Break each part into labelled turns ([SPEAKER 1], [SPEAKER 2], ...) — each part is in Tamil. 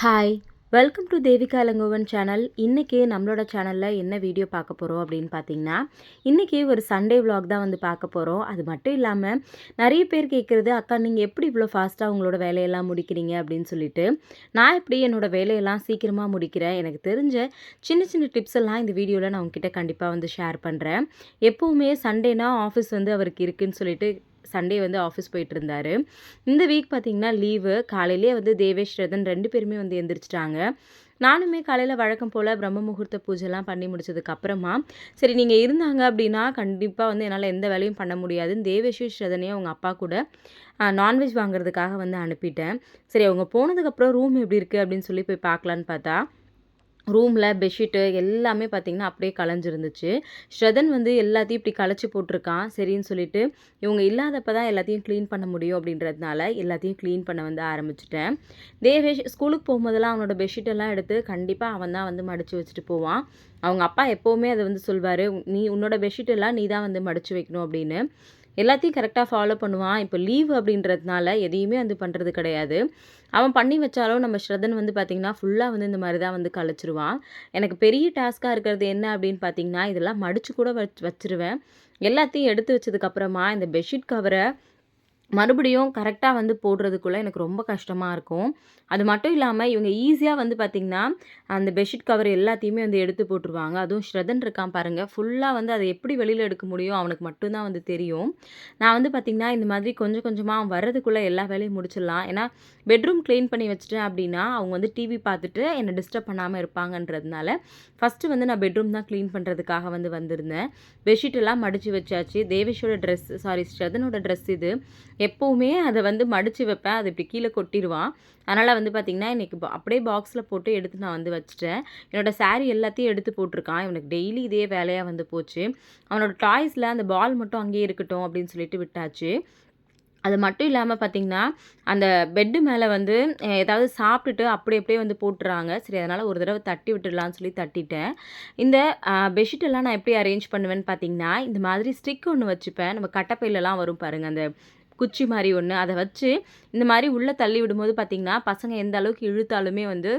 [SPEAKER 1] Hi welcome to Devika Ilangovan channel இன்றைக்கி நம்மளோட சேனலில் என்ன வீடியோ பார்க்க போகிறோம் அப்படின்னு பார்த்தீங்கன்னா இன்றைக்கி ஒரு சண்டே விலாக் தான் வந்து பார்க்க போகிறோம் அது மட்டும் இல்லாமல் நிறைய பேர் கேட்குறது அக்கா நீங்கள் எப்படி இவ்வளோ ஃபாஸ்ட்டாக உங்களோட வேலையெல்லாம் முடிக்கிறீங்க? அப்படின்னு சொல்லிட்டு நான் எப்படி என்னோடய வேலையெல்லாம் சீக்கிரமாக முடிக்கிறேன்? எனக்கு தெரிஞ்ச சின்ன சின்ன டிப்ஸ் எல்லாம் இந்த வீடியோவில் நான் உங்ககிட்ட கண்டிப்பாக வந்து ஷேர் பண்ணுறேன் எப்போவுமே சண்டேனா ஆஃபீஸ் வந்து அவருக்கு இருக்குன்னு சொல்லிட்டு சண்டே வந்து ஆஃபீஸ் போயிட்டு இருந்தாரு இந்த வீக் பார்த்தீங்கன்னா லீவு காலையிலேயே வந்து தேவேஷ் ரதன் ரெண்டு பேருமே வந்து எந்திரிச்சிட்டாங்க. நானுமே காலையில் வழக்கம் போல் பிரம்ம முகூர்த்த பூஜைலாம் பண்ணி முடிச்சதுக்கப்புறமா சரி நீங்கள் இருந்தாங்க அப்படின்னா கண்டிப்பாக வந்து என்னால் எந்த வேலையும் பண்ண முடியாதுன்னு தேவேஷ் ஸ்ரதனையும் அவங்க அப்பா கூட நான்வெஜ் வாங்குறதுக்காக வந்து அனுப்பிட்டேன். சரி அவங்க போனதுக்கப்புறம் ரூம் எப்படி இருக்குது அப்படின்னு சொல்லி போய் பார்க்கலான்னு பார்த்தா ரூமில் பெட்ஷீட்டு எல்லாமே பார்த்திங்கன்னா அப்படியே கலைஞ்சிருந்துச்சு. ஸ்ரதன் வந்து எல்லாத்தையும் இப்படி களைச்சி போட்டிருக்கான் சரின்னு சொல்லிட்டு இவங்க இல்லாதப்ப தான் எல்லாத்தையும் க்ளீன் பண்ண முடியும் அப்படின்றதுனால எல்லாத்தையும் க்ளீன் பண்ண வந்து ஆரம்பிச்சிட்டேன். தேவேஷ் ஸ்கூலுக்கு போகும்போதெல்லாம் அவனோட பெட்ஷீட்டெல்லாம் எடுத்து கண்டிப்பாக அவன் தான் வந்து மடித்து வச்சுட்டு போவான். அவங்க அப்பா எப்போவுமே அதை வந்து சொல்வார் நீ உன்னோட பெட்ஷீட்டெல்லாம் நீ தான் வந்து மடித்து வைக்கணும் அப்படின்னு. எல்லாத்தையும் கரெக்டாக ஃபாலோ பண்ணுவான். இப்போ லீவ் அப்படின்றதுனால எதையுமே வந்து பண்ணுறது கிடையாது. அவன் பண்ணி வச்சாலும் நம்ம ஸ்ரதன் வந்து பார்த்திங்கன்னா ஃபுல்லாக வந்து இந்த மாதிரி தான் வந்து கழிச்சிருவான் எனக்கு பெரிய டாஸ்க்காக இருக்கிறது என்ன அப்படின்னு பார்த்தீங்கன்னா இதெல்லாம் மடித்து கூட வச் வச்சிருவேன். எல்லாத்தையும் எடுத்து வச்சதுக்கப்புறமா இந்த பெட்ஷீட் கவரை மறுபடியும் கரெக்டாக வந்து போடுறதுக்குள்ளே எனக்கு ரொம்ப கஷ்டமாக இருக்கும். அது மட்டும் இல்லாமல் இவங்க ஈஸியாக வந்து பார்த்திங்கன்னா அந்த பெட்ஷீட் கவர் எல்லாத்தையுமே வந்து எடுத்து போட்டுருவாங்க. அதுவும் ஸ்ரதன் இருக்கான் பாருங்கள் ஃபுல்லாக வந்து அதை எப்படி வெளியில் எடுக்க முடியும் அவனுக்கு மட்டும்தான் வந்து தெரியும். நான் வந்து பார்த்திங்கன்னா இந்த மாதிரி கொஞ்சம் கொஞ்சமாக அவன் வர்றதுக்குள்ளே எல்லா வேலையும் முடிச்சிடலாம். ஏன்னா பெட்ரூம் க்ளீன் பண்ணி வச்சுட்டேன் அப்படின்னா அவங்க வந்து டிவி பார்த்துட்டு என்னை டிஸ்டர்ப் பண்ணாமல் இருப்பாங்கன்றதுனால ஃபஸ்ட்டு வந்து நான் பெட்ரூம் தான் க்ளீன் பண்ணுறதுக்காக வந்து வந்திருந்தேன். பெட்ஷீட் எல்லாம் மடித்து வச்சாச்சு. தேவேஷோட ட்ரெஸ் சாரி ஸ்ரதனோட ட்ரெஸ் இது. எப்போவுமே அதை வந்து மடித்து வைப்பேன். அது இப்படி கீழே கொட்டிடுவான் அதனால் வந்து பார்த்திங்கன்னா இன்றைக்கி அப்படியே பாக்ஸில் போட்டு எடுத்து நான் வந்து வச்சுட்டேன். என்னோடய saree எல்லாத்தையும் எடுத்து போட்டிருக்கான். இவனுக்கு டெய்லி இதே வேலையாக வந்து போச்சு. அவனோட டாய்ஸில் அந்த பால் மட்டும் அங்கேயே இருக்கட்டும் அப்படின்னு சொல்லிட்டு விட்டாச்சு. அது மட்டும் இல்லாமல் பார்த்தீங்கன்னா அந்த பெட்டு மேலே வந்து ஏதாவது சாப்பிட்டுட்டு அப்படி அப்படியே வந்து போட்டுறாங்க. சரி அதனால் ஒரு தடவை தட்டி விட்டுடலான்னு சொல்லி தட்டிட்டேன். இந்த பெட்ஷீட்டெல்லாம் நான் எப்படி அரேஞ்ச் பண்ணுவேன்னு பார்த்திங்கன்னா இந்த மாதிரி ஸ்டிக் ஒன்று வச்சுப்பேன். நம்ம கட்டப்பையிலலாம் வரும் பாருங்கள் அந்த குச்சி மாதிரி ஒன்று அதை வச்சு இந்த மாதிரி உள்ளே தள்ளி விடும்போது பார்த்திங்கன்னா பசங்க எந்த அளவுக்கு இழுத்தாலுமே வந்து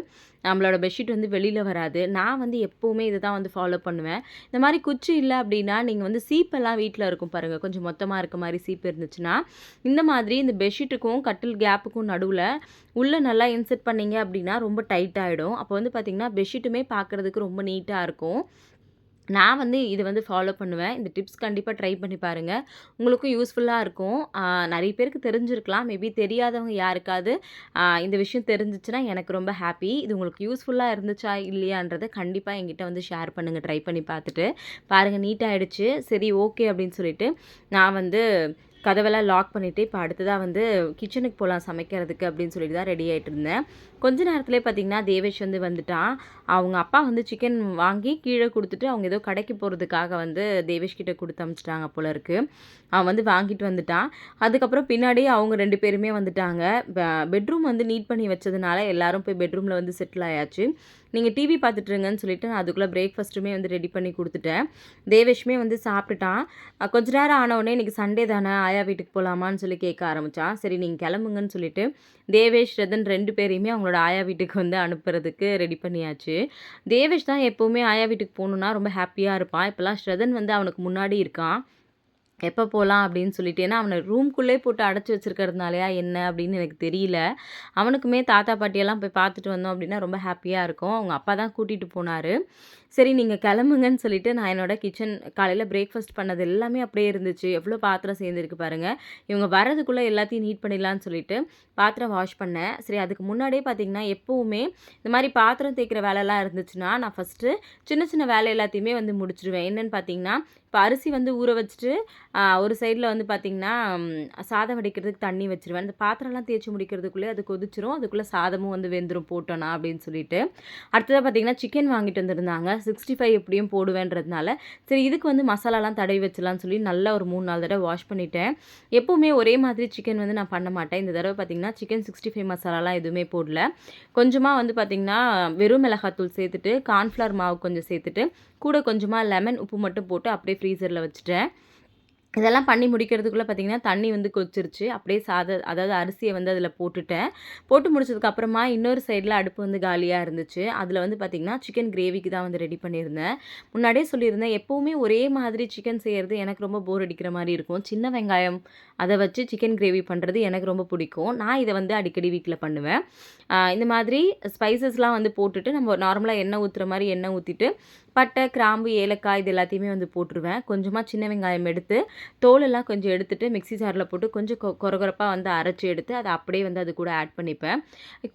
[SPEAKER 1] நம்மளோட பெட்ஷீட் வந்து வெளியில் வராது. நான் வந்து எப்போவுமே இதை தான் வந்து ஃபாலோ பண்ணுவேன். இந்த மாதிரி குச்சி இல்லை அப்படின்னா நீங்கள் வந்து சீப்பெல்லாம் வீட்டில் இருக்கும் பாருங்கள் கொஞ்சம் மொத்தமாக இருக்க மாதிரி சீப்பு இருந்துச்சுன்னா இந்த மாதிரி இந்த பெட்ஷீட்டுக்கும் கட்டில் கேப்புக்கும் நடுவில் உள்ளே நல்லா இன்செர்ட் பண்ணீங்க அப்படின்னா ரொம்ப டைட் ஆகிடும் அப்போ வந்து பார்த்திங்கன்னா பெட்ஷீட்டுமே பார்க்குறதுக்கு ரொம்ப நீட்டாக இருக்கும். நான் வந்து இது வந்து ஃபாலோ பண்ணுவேன். இந்த டிப்ஸ் கண்டிப்பாக ட்ரை பண்ணி பாருங்கள் உங்களுக்கும் யூஸ்ஃபுல்லாக இருக்கும். நிறைய பேருக்கு தெரிஞ்சிருக்கலாம். மேபி தெரியாதவங்க யாருக்காவது இந்த விஷயம் தெரிஞ்சிச்சுன்னா எனக்கு ரொம்ப ஹாப்பி இது உங்களுக்கு யூஸ்ஃபுல்லாக இருந்துச்சா இல்லையான்றதை கண்டிப்பாக என்கிட்ட வந்து ஷேர் பண்ணுங்கள் ட்ரை பண்ணி பார்த்துட்டு. பாருங்கள் நீட்டாகிடுச்சு சரி ஓகே அப்படின்னு சொல்லிட்டு நான் வந்து கதவெல்லாம் லாக் பண்ணிவிட்டு இப்போ அடுத்ததாக வந்து கிச்சனுக்கு போகலாம் சமைக்கிறதுக்கு அப்படின்னு சொல்லிட்டு தான் ரெடி ஆகிட்டு இருந்தேன். கொஞ்ச நேரத்துலேயே பார்த்தீங்கன்னா தேவேஷ் வந்து வந்துட்டான். அவங்க அப்பா வந்து சிக்கன் வாங்கி கீழே கொடுத்துட்டு அவங்க ஏதோ கடைக்கு போகிறதுக்காக வந்து தேவேஷ் கிட்ட கொடுத்து அமிச்சிட்டாங்க போல இருக்குது அவன் வந்து வாங்கிட்டு வந்துட்டான். அதுக்கப்புறம் பின்னாடி அவங்க ரெண்டு பேருமே வந்துட்டாங்க. பெட்ரூம் வந்து நீட் பண்ணி வச்சதுனால எல்லாரும் போய் பெட்ரூமில் வந்து செட்டில் ஆயாச்சு. நீங்கள் டிவி பார்த்துட்ருங்கன்னு சொல்லிட்டு நான் அதுக்குள்ளே பிரேக்ஃபாஸ்ட்டுமே வந்து ரெடி பண்ணி கொடுத்துட்டேன். தேவேஷ்மே வந்து சாப்பிட்டுட்டான். கொஞ்ச நேரம் ஆனவுடனே இன்றைக்கி சண்டே தானே ஆயா வீட்டுக்கு போகலாமான்னு சொல்லி கேட்க ஆரம்பித்தான் சரி நீங்கள் கிளம்புங்கன்னு சொல்லிட்டு தேவேஷ் ரதன் ரெண்டு பேரையுமே அவங்களோட ஆயா வீட்டுக்கு வந்து அனுப்புறதுக்கு ரெடி பண்ணியாச்சு. தேவேஷ் தான் எப்போவுமே ஆயா வீட்டுக்கு போகணுன்னா ரொம்ப ஹாப்பியாக இருப்பான். இப்போல்லாம் ஸ்ரதன் வந்து அவனுக்கு முன்னாடி இருக்கான். எப்போ போகலாம் அப்படின்னு சொல்லிட்டு ஏன்னா அவனை ரூம்குள்ளே போட்டு அடைச்சி வச்சிருக்கிறதுனாலயா என்ன அப்படின்னு எனக்கு தெரியல. அவனுக்குமே தாத்தா பாட்டியெல்லாம் போய் பார்த்துட்டு வந்தோம் அப்படின்னா ரொம்ப ஹாப்பியாக இருக்கும். அவங்க அப்பா தான் கூட்டிகிட்டு போனார். சரி நீங்கள் கிளம்புங்கன்னு சொல்லிட்டு நான் என்னோட கிச்சன் காலையில் பிரேக்ஃபாஸ்ட் பண்ணது எல்லாமே அப்படியே இருந்துச்சு. எவ்வளோ பாத்திரம் சேர்ந்துருக்கு பாருங்கள் இவங்க வரதுக்குள்ளே எல்லாத்தையும் நீட் பண்ணிடலான்னு சொல்லிட்டு பாத்திரம் வாஷ் பண்ணேன். சரி அதுக்கு முன்னாடியே பார்த்தீங்கன்னா எப்போவுமே இந்த மாதிரி பாத்திரம் தேய்க்கிற வேலைலாம் இருந்துச்சுன்னா நான் ஃபஸ்ட்டு சின்ன சின்ன வேலை எல்லாத்தையுமே வந்து முடிச்சிடுவேன். என்னென்னு பார்த்தீங்கன்னா இப்போ அரிசி வந்து ஊற வச்சுட்டு ஒரு சைடில் வந்து பார்த்திங்கன்னா சாதம் வடிக்கிறதுக்கு தண்ணி வச்சுருவேன். அந்த பாத்திரம்லாம் தேய்ச்சி முடிக்கிறதுக்குள்ளே அது கொதிச்சிரும். அதுக்குள்ளே சாதமும் வந்து வெந்துடும் போட்டோன்னா அப்படின்னு சொல்லிட்டு. அடுத்ததாக பார்த்திங்கன்னா சிக்கன் வாங்கிட்டு வந்திருந்தாங்க. சிக்ஸ்டி ஃபைவ் எப்படியும் போடுவேன்றதுனால சரி இதுக்கு வந்து மசாலாலாம் தடவி வச்சலாம்னு சொல்லி நல்லா ஒரு மூணு நாலு தடவை வாஷ் பண்ணிட்டேன். எப்போவுமே ஒரே மாதிரி சிக்கன் வந்து நான் பண்ண மாட்டேன். இந்த தடவை பார்த்திங்கன்னா சிக்கன் சிக்ஸ்டி ஃபைவ் மசாலாலாம் எதுவுமே போடல. கொஞ்சமாக வந்து பார்த்திங்கன்னா வெறும் மிளகாத்தூள் சேர்த்துட்டு கார்ன்ஃப்ளவர் மாவு கொஞ்சம் சேர்த்துட்டு கூட கொஞ்சமாக லெமன் உப்பு மட்டும் போட்டு அப்படியே ஃப்ரீசரில் வச்சுட்டேன். இதெல்லாம் பண்ணி முடிக்கிறதுக்குள்ளே பார்த்தீங்கன்னா, தண்ணி வந்து கொதிச்சிருச்சு. அப்படியே சாத அதாவது அரிசியை வந்து அதில் போட்டுட்டேன். போட்டு முடிச்சதுக்கப்புறமா இன்னொரு சைடில் அடுப்பு வந்து காலியாக இருந்துச்சு. அதில் வந்து பார்த்திங்கன்னா சிக்கன் கிரேவிக்கு தான் வந்து ரெடி பண்ணியிருந்தேன். முன்னாடியே சொல்லியிருந்தேன், எப்போவுமே ஒரே மாதிரி சிக்கன் செய்கிறது எனக்கு ரொம்ப போர் அடிக்கிற மாதிரி இருக்கும். சின்ன வெங்காயம் அதை வச்சு சிக்கன் கிரேவி பண்ணுறது எனக்கு ரொம்ப பிடிக்கும். நான் இதை வந்து அடிக்கடி வீட்டில் பண்ணுவேன். இந்த மாதிரி ஸ்பைசஸ்லாம் வந்து போட்டுட்டு, நம்ம நார்மலாக எண்ணெய் ஊற்றுற மாதிரி எண்ணெய் ஊற்றிட்டு பட்டை, கிராம்பு, ஏலக்காய் இது எல்லாத்தையுமே வந்து போட்டுருவேன். கொஞ்சமாக சின்ன வெங்காயம் எடுத்து, தோலெல்லாம் கொஞ்சம் எடுத்துட்டு மிக்ஸி ஜாரில் போட்டு கொஞ்சம் கொ வந்து அரைச்சி எடுத்து, அதை அப்படியே வந்து அது கூட ஆட் பண்ணிப்பேன்.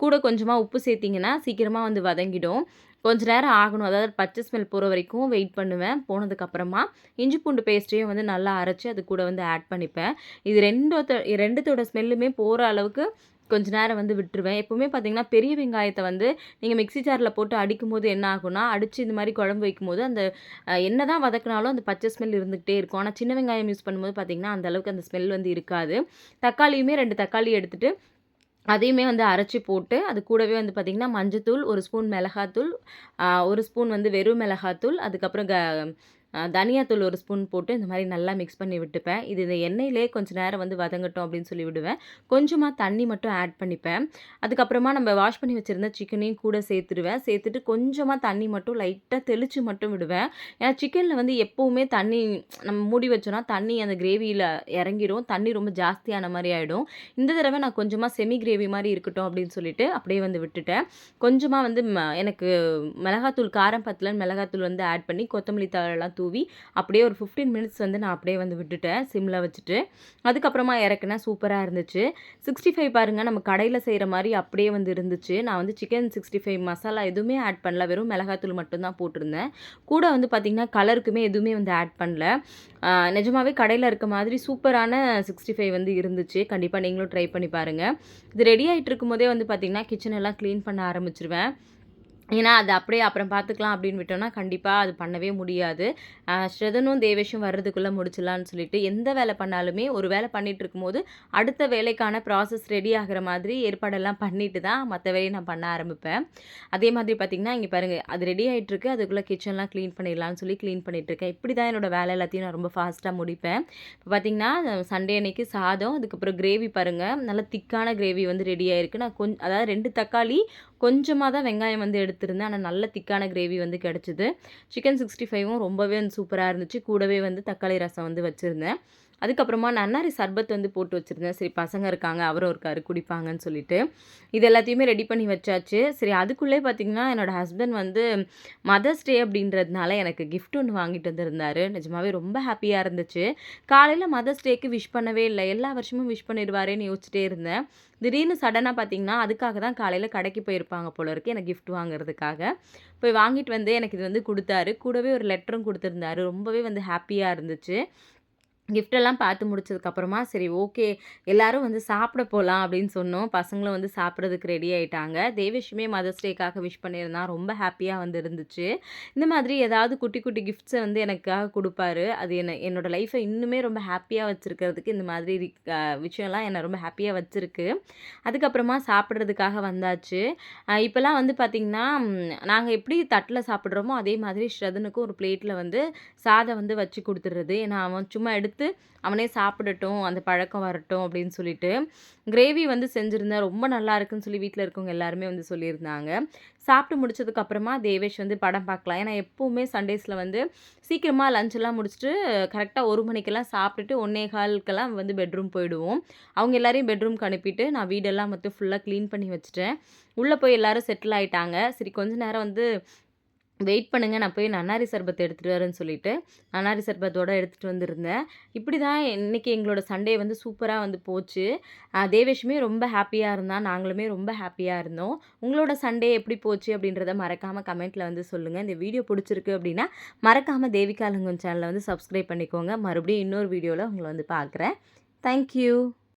[SPEAKER 1] கூட கொஞ்சமாக உப்பு சேர்த்திங்கன்னா சீக்கிரமாக வந்து வதங்கிடும். கொஞ்ச நேரம் ஆகணும். அதாவது பச்சை ஸ்மெல் போகிற வரைக்கும் வெயிட் பண்ணுவேன். போனதுக்கப்புறமா இஞ்சி பூண்டு பேஸ்ட்டையும் வந்து நல்லா அரைச்சி அது கூட வந்து ஆட் பண்ணிப்பேன். இது 2 2த்தோட ஸ்மெல்லுமே போகிற அளவுக்கு கொஞ்ச நேரம் வந்து விட்டுருவேன். எப்போவுமே பார்த்தீங்கன்னா, பெரிய வெங்காயத்தை வந்து நீங்கள் மிக்ஸி ஜாரில் போட்டு அடிக்கும்போது என்ன ஆகும்னா, அடித்து இந்த மாதிரி குழம்பு வைக்கும்போது அந்த என்ன தான் வதக்கினாலும் அந்த பச்சை ஸ்மெல் இருந்துகிட்டே இருக்கும். ஆனால் சின்ன வெங்காயம் யூஸ் பண்ணும்போது பார்த்தீங்கன்னா, அந்த அளவுக்கு அந்த ஸ்மெல் வந்து இருக்காது. தக்காளியுமே ரெண்டு தக்காளி எடுத்துகிட்டு அதையுமே வந்து அரைச்சி போட்டு, அது கூடவே வந்து பார்த்திங்கன்னா மஞ்சத்தூள், ஒரு ஸ்பூன் மிளகாத்தூள், ஒரு ஸ்பூன் வந்து வெறும் மிளகாத்தூள், அதுக்கப்புறம் க தனியாத்தூள் ஒரு ஸ்பூன் போட்டு இந்த மாதிரி நல்லா மிக்ஸ் பண்ணி விட்டுப்பேன். இது இந்த எண்ணெயிலே கொஞ்சம் நேரம் வந்து வதங்கட்டும் அப்படின்னு சொல்லி விடுவேன். கொஞ்சமாக தண்ணி மட்டும் ஆட் பண்ணிப்பேன். அதுக்கப்புறமா நம்ம வாஷ் பண்ணி வச்சுருந்த சிக்கனையும் கூட சேர்த்துருவேன். சேர்த்துட்டு கொஞ்சமாக தண்ணி மட்டும் லைட்டாக தெளித்து மட்டும் விடுவேன். ஏன்னா சிக்கனில் வந்து எப்போவுமே தண்ணி நம்ம மூடி வச்சோம்னா, தண்ணி அந்த கிரேவியில் இறங்கிரும். தண்ணி ரொம்ப ஜாஸ்தியான மாதிரி ஆகிடும் இந்த தடவை நான் கொஞ்சமாக செமி கிரேவி மாதிரி இருக்கட்டும் அப்படின்னு சொல்லிட்டு, அப்படியே வந்து விட்டுட்டேன். கொஞ்சமாக வந்து ம எனக்கு மிளகாத்தூள் காரம் பத்தலன்னு மிளகாத்தூள் வந்து ஆட் பண்ணி, கொத்தமல்லி தழைலாம் தூவி, அப்படியே ஒரு 15 மினிட்ஸ் வந்து நான் அப்படியே வந்து விட்டுட்டேன். சிம்ல வச்சுட்டு. அதுக்கப்புறமா இறக்குனா சூப்பராக இருந்துச்சு. சிக்ஸ்டி ஃபைவ் பாருங்கள் நம்ம கடையில் செய்கிற மாதிரி அப்படியே வந்து இருந்துச்சு. நான் வந்து சிக்கன் 65 மசாலா எதுவுமே ஆட் பண்ணல. வெறும் மிளகாத்தூள் மட்டும்தான் போட்டிருந்தேன். கூட வந்து பார்த்திங்கன்னா கலருக்குமே எதுவுமே வந்து ஆட் பண்ணல. நிஜமாகவே நிஜமாவே இருக்க மாதிரி சூப்பரான 65 வந்து இருந்துச்சு. கண்டிப்பாக நீங்களும் ட்ரை பண்ணி பாருங்கள் இது ரெடி ஆகிட்டு இருக்கும்போதே வந்து பார்த்திங்கன்னா கிச்சன் எல்லாம் க்ளீன் பண்ண ஆரம்பிச்சிருவேன் ஏன்னா, அது அப்படியே அப்புறம் பார்த்துக்கலாம் அப்படின்னு விட்டோம்னா, கண்டிப்பாக அது பண்ணவே முடியாது. ஸ்ரதனும், தேவேஷும் வர்றதுக்குள்ளே முடிச்சிடலான்னு சொல்லிட்டு, எந்த வேலை பண்ணாலுமே ஒரு வேலை பண்ணிகிட்டு இருக்கும்போது, அடுத்த வேலைக்கான ப்ராசஸ் ரெடி ஆகுற மாதிரி ஏற்பாடெல்லாம் பண்ணிட்டு தான் மற்ற வேலையை நான் பண்ண ஆரம்பிப்பேன். அதே மாதிரி பார்த்திங்கன்னா இங்கே பாருங்கள் அது ரெடி ஆகிட்டுருக்கு அதுக்குள்ளே கிச்சன்லாம் க்ளீன் பண்ணிடலான்னு சொல்லி க்ளீன் பண்ணிகிட்ருக்கேன் இப்படி தான் என்னோட வேலை எல்லாத்தையும் நான் ரொம்ப ஃபாஸ்ட்டாக முடிப்பேன். இப்போ பார்த்திங்கன்னா சண்டே அன்னைக்கு சாதம், அதுக்கப்புறம் கிரேவி பாருங்கள் நல்லா திக்கான கிரேவி வந்து ரெடி ஆகிருக்கு நான் கொஞ்சம் அதாவது ரெண்டு தக்காளி, கொஞ்சமாக தான் வெங்காயம் வந்து எடுத்திருந்தேன். ஆனால் நல்ல திக்கான கிரேவி வந்து கிடச்சிது சிக்கன் 65ம் ரொம்பவே வந்து சூப்பராக இருந்துச்சு. கூடவே வந்து தக்காளி ரசம் வந்து வச்சுருந்தேன் அதுக்கப்புறமா நன்னாரி சர்பத் வந்து போட்டு வச்சிருந்தேன். சரி பசங்க இருக்காங்க, அவரும் இருக்காரு குடிப்பாங்கன்னு சொல்லிட்டு. இது எல்லாத்தையுமே ரெடி பண்ணி வச்சாச்சு. சரி அதுக்குள்ளே பார்த்தீங்கன்னா, என்னோட ஹஸ்பண்ட் வந்து மதர்ஸ் டே அப்படின்றதுனால எனக்கு கிஃப்ட் ஒன்று வாங்கிட்டு வந்திருந்தாரு. நிஜமாவே ரொம்ப ஹாப்பியாக இருந்துச்சு. காலையில் மதர்ஸ் டேக்கு விஷ் பண்ணவே இல்லை எல்லா வருஷமும் விஷ் பண்ணிடுவாரேன்னு யோசிச்சிட்டே இருந்தேன். திடீர்னு சடனாக பார்த்தீங்கன்னா, அதுக்காக தான் காலையில் கடைக்கு போயிருப்பாங்க போல இருக்கு. எனக்கு கிஃப்ட் வாங்குறதுக்காக. போய் வாங்கிட்டு வந்து எனக்கு இது வந்து கொடுத்தாரு கூடவே ஒரு லெட்டரும் கொடுத்துருந்தாரு ரொம்பவே வந்து ஹாப்பியாக இருந்துச்சு. கிஃப்ட்டெல்லாம் பார்த்து முடிச்சதுக்கப்புறமா, சரி ஓகே எல்லாரும் வந்து சாப்பிட போகலாம் அப்படின்னு சொன்னோம். பசங்களும் வந்து சாப்பிட்றதுக்கு ரெடி ஆகிட்டாங்க தேவேஷுமே மதர்ஸ் டேக்காக விஷ் பண்ணியிருந்தான். ரொம்ப ஹாப்பியாக வந்து இருந்துச்சு. இந்த மாதிரி ஏதாவது குட்டி குட்டி கிஃப்ட்ஸை வந்து எனக்காக கொடுப்பாரு அது என்ன என்னோடய லைஃப்பை இன்னுமே ரொம்ப ஹாப்பியாக வச்சுருக்கிறதுக்கு இந்த மாதிரி விஷயம்லாம் என்னை ரொம்ப ஹாப்பியாக வச்சுருக்கு அதுக்கப்புறமா சாப்பிட்றதுக்காக வந்தாச்சு. இப்போல்லாம் வந்து பார்த்திங்கன்னா நாங்கள் எப்படி தட்டில் சாப்பிட்றோமோ அதே மாதிரி ஸ்ரதனுக்கும் ஒரு பிளேட்டில் வந்து சாதம் வந்து வச்சு கொடுத்துட்றது ஏன்னா, அவன் சும்மா எடுத்து அவனே சாப்பிடட்டும், அந்த பழக்கம் வரட்டும் அப்படின்னு சொல்லிட்டு. கிரேவி வந்து செஞ்சுருந்தேன் ரொம்ப நல்லா இருக்குன்னு சொல்லி வீட்டில் இருக்கவங்க எல்லாருமே வந்து சொல்லியிருந்தாங்க. சாப்பிட்டு முடிச்சதுக்கப்புறமா தேவேஷ் வந்து படம் பார்க்கலாம். ஏன்னா, எப்போவுமே சண்டேஸில் வந்து சீக்கிரமாக லஞ்செல்லாம் முடிச்சுட்டு கரெக்டாக ஒரு மணிக்கெல்லாம் சாப்பிட்டுட்டு 1:15க்கெல்லாம் வந்து பெட்ரூம் போயிடுவோம். அவங்க எல்லாரையும் பெட்ரூம்க்கு அனுப்பிட்டு, நான் வீடெல்லாம் மொத்தம் ஃபுல்லாக க்ளீன் பண்ணி வச்சுட்டேன். உள்ளே போய் எல்லாரும் செட்டில் ஆகிட்டாங்க சரி கொஞ்ச நேரம் வந்து வெயிட் பண்ணுங்கள் நான் போய் நன்னாரி சர்பத் எடுத்துகிட்டு வரேன்னு சொல்லிட்டு, நன்னாரி சர்பத்தோடு எடுத்துகிட்டு வந்திருந்தேன். இப்படி தான் இன்றைக்கி எங்களோட சண்டே வந்து சூப்பராக வந்து போச்சு. தேவேஷுமே ரொம்ப ஹாப்பியாக இருந்தான். நாங்களுமே ரொம்ப ஹாப்பியாக இருந்தோம். உங்களோட சண்டே எப்படி போச்சு அப்படின்றத மறக்காமல் கமெண்ட்டில் வந்து சொல்லுங்கள் இந்த வீடியோ பிடிச்சிருக்கு அப்படின்னா, மறக்காமல் தேவிகா லங்கன் வந்து சப்ஸ்கிரைப் பண்ணிக்கோங்க. மறுபடியும் இன்னொரு வீடியோவில் உங்களை வந்து பார்க்குறேன். Thank you.